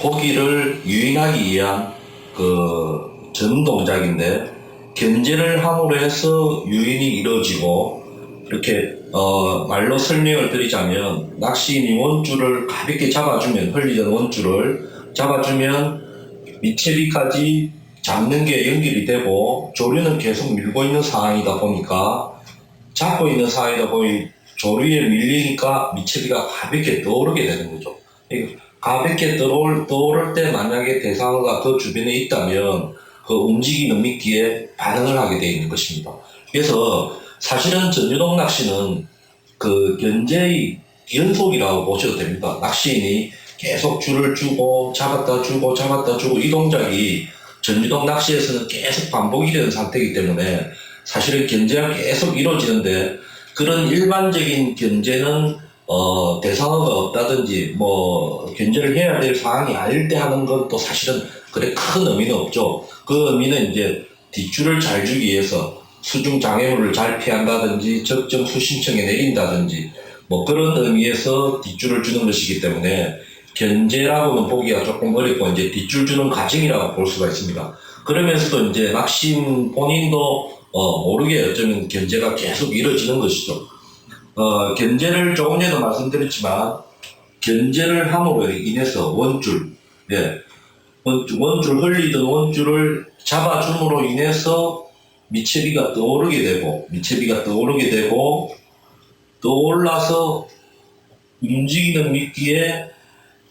고기를 유인하기 위한 그 전 동작인데 견제를 함으로 해서 유인이 이루어지고 이렇게 어 말로 설명을 드리자면 낚시인이 원줄을 가볍게 잡아주면 흘리던 원줄을 잡아주면 미체비까지 잡는 게 연결이 되고 조류는 계속 밀고 있는 상황이다 보니까 잡고 있는 상황이다 보니 조류에 밀리니까 미체비가 가볍게 떠오르게 되는 거죠. 이 가볍게 떠올, 떠오를 때 만약에 대상어가 그 주변에 있다면 그 움직이는 미끼에 반응을 하게 되어 있는 것입니다. 그래서 사실은 전유동 낚시는 그 견제의 연속이라고 보셔도 됩니다. 낚시인이 계속 줄을 주고 잡았다 주고 잡았다 주고 이 동작이 전유동 낚시에서는 계속 반복이 되는 상태이기 때문에 사실은 견제가 계속 이루어지는데 그런 일반적인 견제는 어, 대상어가 없다든지 뭐 견제를 해야 될 상황이 아닐 때 하는 건 또 사실은 그래 큰 의미는 없죠. 그 의미는 이제 뒷줄을 잘 주기 위해서 수중 장애물을 잘 피한다든지 적정 수심층에 내린다든지 뭐 그런 의미에서 뒷줄을 주는 것이기 때문에 견제라고는 보기가 조금 어렵고 이제 뒷줄 주는 과정이라고 볼 수가 있습니다. 그러면서도 이제 낚시인 본인도 어, 모르게 어쩌면 견제가 계속 이루어지는 것이죠. 어, 견제를 조금 전에도 말씀드렸지만 견제를 함으로 인해서 원줄, 예, 원줄, 원줄 흘리던 원줄을 잡아줌으로 인해서 미체비가 떠오르게 되고 미체비가 떠오르게 되고 떠올라서 움직이는 미끼에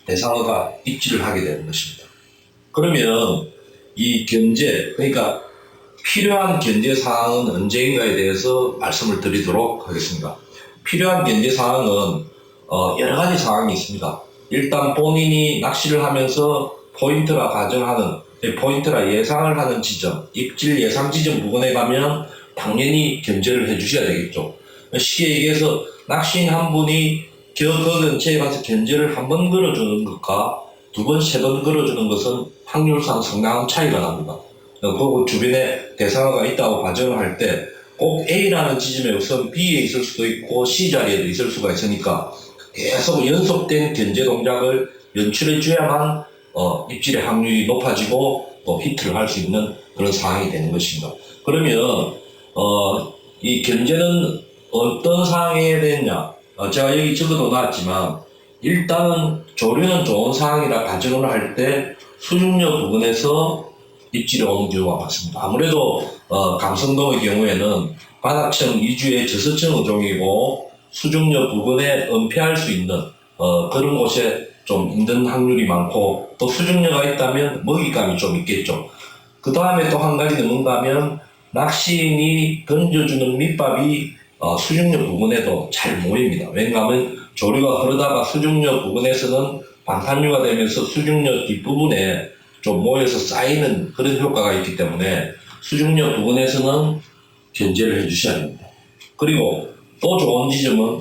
대상어가 입질을 하게 되는 것입니다. 그러면 이 견제, 그러니까 필요한 견제 사항은 언제인가에 대해서 말씀을 드리도록 하겠습니다. 필요한 견제 사항은 어, 여러 가지 상황이 있습니다. 일단 본인이 낚시를 하면서 포인트라 가정하는 예, 포인트라 예상을 하는 지점, 입질 예상 지점 부근에 가면 당연히 견제를 해주셔야 되겠죠. 쉽게 얘기해서 낚시인 한 분이 겨, 그 근처에 가서 견제를 한 번 걸어주는 것과 두 번, 세 번 걸어주는 것은 확률상 상당한 차이가 납니다. 그 주변에 대상어가 있다고 가정을 할때 꼭 A라는 지점에 우선 B에 있을 수도 있고 C 자리에도 있을 수가 있으니까 계속 연속된 견제 동작을 연출해 줘야만 어, 입질의 확률이 높아지고 또 히트를 할 수 있는 그런 상황이 되는 것입니다. 그러면 어, 이 견제는 어떤 상황에 해야 되느냐? 어, 제가 여기 적어도 놨지만 일단은 조류는 좋은 상황이라 가정을 할 때 수중력 부근에서 입질이 오는 경우가 많습니다. 아무래도 어, 감성동의 경우에는 바닥층 위주의 저서층 어종이고 수중력 부근에 은폐할 수 있는 어, 그런 곳에 좀 힘든 확률이 많고 또 수중료가 있다면 먹잇감이 좀 있겠죠. 그 다음에 또 한 가지는 뭔가 하면 낚시인이 던져주는 밑밥이 어, 수중료 부근에도 잘 모입니다. 왜냐하면 조류가 흐르다가 수중료 부근에서는 방탄류가 되면서 수중료 뒷부분에 좀 모여서 쌓이는 그런 효과가 있기 때문에 수중료 부근에서는 견제를 해주셔야 됩니다. 그리고 또 좋은 지점은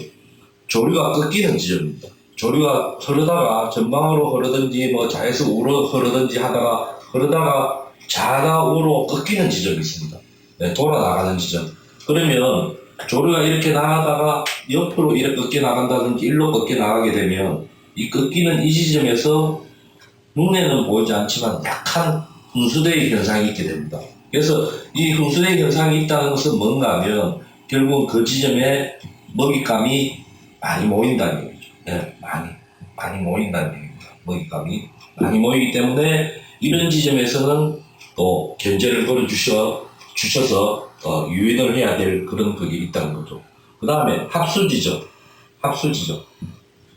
조류가 꺾이는 지점입니다. 조류가 흐르다가 전방으로 흐르든지 뭐 좌에서 우로 흐르든지 하다가 흐르다가 좌나우로 꺾이는 지점이 있습니다. 네, 돌아 나가는 지점. 그러면 조류가 이렇게 나가다가 옆으로 이렇게 꺾여 나간다든지 일로 꺾여 나가게 되면 이 꺾이는 이 지점에서 눈에는 보이지 않지만 약한 흥수대의 현상이 있게 됩니다. 그래서 이 흥수대의 현상이 있다는 것은 뭔가 하면 결국 그 지점에 먹잇감이 많이 모인다는 얘기죠. 네, 많이, 많이 모인다는 얘기입니다. 먹잇감이 많이 모이기 때문에 이런 지점에서는 또 견제를 걸어주셔, 주셔서 어, 유인을 해야 될 그런 그게 있다는 거죠. 그 다음에 합수 지점, 합수 지점.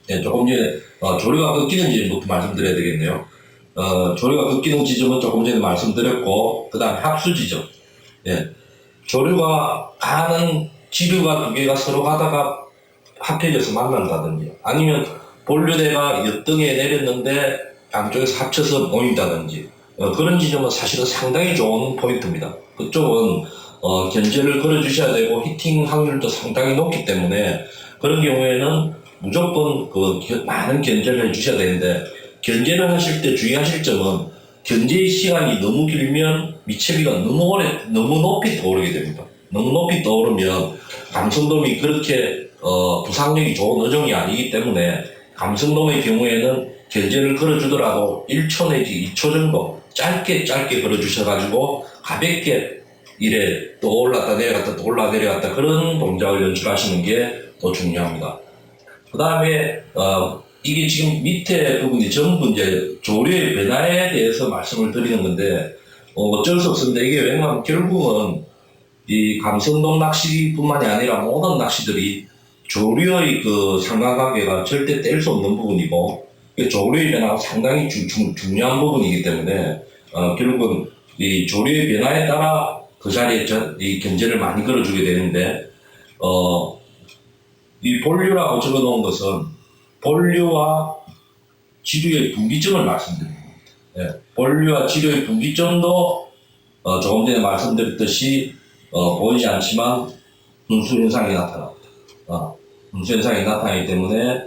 네, 조금 전에 어, 조류가 꺾이는 지점부터 말씀드려야 되겠네요. 어, 조류가 꺾이는 지점은 조금 전에 말씀드렸고, 그 다음에 합수 지점. 예. 조류가 가는 지류가 두 개가 서로 가다가 합해져서 만난다든지, 아니면 본류대가 옆등에 내렸는데 양쪽에서 합쳐서 모인다든지, 어, 그런 지점은 사실은 상당히 좋은 포인트입니다. 그쪽은 어, 견제를 걸어주셔야 되고 히팅 확률도 상당히 높기 때문에 그런 경우에는 무조건 그 겨- 많은 견제를 해주셔야 되는데 견제를 하실 때 주의하실 점은 견제의 시간이 너무 길면 미체비가 너무 오래 너무 높이 떠오르게 됩니다. 너무 높이 떠오르면 감성돔이 그렇게 어, 부상력이 좋은 어종이 아니기 때문에 감성돔의 경우에는 견제를 걸어주더라도 1초 내지 2초 정도 짧게 짧게 걸어주셔가지고 가볍게 이래 또 올랐다 내려갔다 또 올라 내려갔다 그런 동작을 연출하시는 게 더 중요합니다. 그 다음에 어, 이게 지금 밑에 부분이 전부 이제 조류의 변화에 대해서 말씀을 드리는 건데 어, 어쩔 수 없습니다. 이게 왜냐하면 결국은 이 감성돔 낚시뿐만이 아니라 모든 낚시들이 조류의 그 상관관계가 절대 뗄 수 없는 부분이고 이 조류의 변화가 상당히 주- 중, 중요한 부분이기 때문에 어, 결국은 이 조류의 변화에 따라 그 자리에 저, 이 견제를 많이 걸어주게 되는데 어, 이 본류라고 적어놓은 것은 본류와 지류의 분기점을 말씀드립니다. 예, 본류와 지류의 분기점도 어, 조금 전에 말씀드렸듯이 어, 보이지 않지만 분수 현상이 나타납니다. 어, 분수 현상이 나타나기 때문에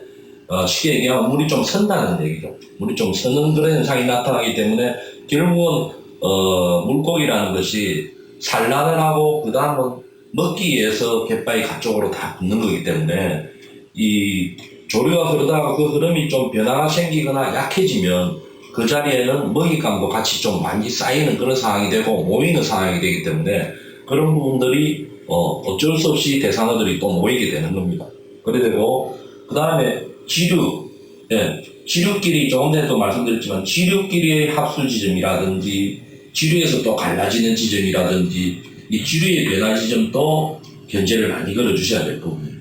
어, 쉽게 얘기하면 물이 좀 선다는 얘기죠. 물이 좀 서는 그런 현상이 나타나기 때문에 결국은 어, 물고기라는 것이 산란을 하고 그 다음은 먹기 위해서 갯바위 가쪽으로 다 붙는 거기 때문에 이 조류가 흐르다가 그 흐름이 좀 변화가 생기거나 약해지면 그 자리에는 먹잇감도 같이 좀 많이 쌓이는 그런 상황이 되고 모이는 상황이 되기 때문에 그런 부분들이 어, 어쩔 수 없이 대상어들이 또 모이게 되는 겁니다. 그래 되고 그 다음에 지류, 예, 지류끼리 조금 전에 또 말씀드렸지만 지류끼리의 합수 지점이라든지 지류에서 또 갈라지는 지점이라든지 이 지류의 변화 지점도 견제를 많이 걸어주셔야 될 부분입니다.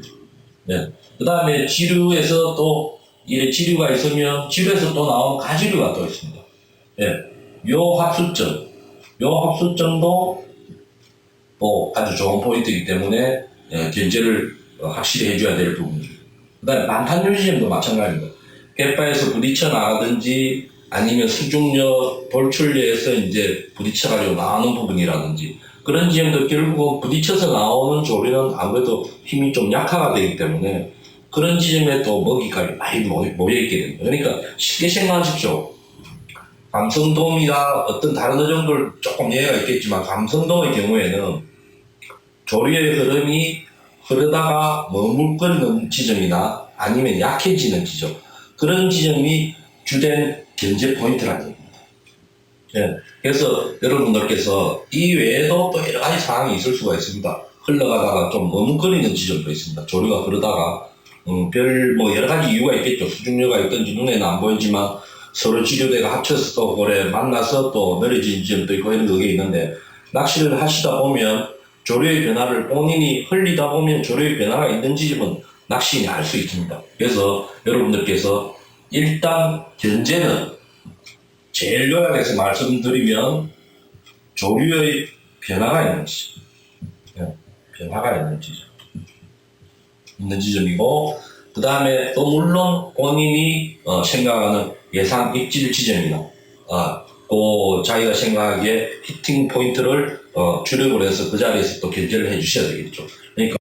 네. 그 다음에 지류에서 또이 지류가 있으면 지류에서 또 나온 가지류가 또 있습니다. 예. 요 합수점, 요 합수점도 또 아주 좋은 포인트이기 때문에 예, 견제를 어, 확실히 해줘야 될 부분입니다. 그 다음에 방탄 유지점도 마찬가지입니다. 갯바에서 부딪혀 나가든지 아니면 수중력, 돌출력에서 이제 부딪혀가지고 나오는 부분이라든지 그런 지점도 결국은 부딪혀서 나오는 조류는 아무래도 힘이 좀 약화가 되기 때문에 그런 지점에 또 먹이가 많이 모여- 모여있게 됩니다. 그러니까 쉽게 생각하십시오. 감성돔이나 어떤 다른 어종들 조금 예외가 있겠지만 감성돔의 경우에는 조류의 흐름이 흐르다가 머물거리는 지점이나 아니면 약해지는 지점 그런 지점이 주된 견제 포인트라는 얘기입니다. 예, 그래서 여러분들께서 이 외에도 또 여러 가지 상황이 있을 수가 있습니다. 흘러가다가 좀 머뭇거리는 지점도 있습니다. 조류가 흐르다가 음, 별뭐 여러 가지 이유가 있겠죠. 수중료가 있든지 눈에는 안 보이지만 서로 지류대가 합쳐서 또 그래 만나서 또 느려진 지점도 있고 이런 게 있는데 낚시를 하시다 보면 조류의 변화를 본인이 흘리다 보면 조류의 변화가 있는 지점은 낚시인이 알 수 있습니다. 그래서 여러분들께서 일단 견제는 제일 요약해서 말씀드리면 조류의 변화가 있는 지점, 예, 변화가 있는 지점, 있는 지점이고 그 다음에 또 물론 본인이 어, 생각하는 예상 입질 지점이나 어, 또 자기가 생각하기에 히팅 포인트를 어, 주력을 해서 그 자리에서 또 견제를 해주셔야 되겠죠. 그러니까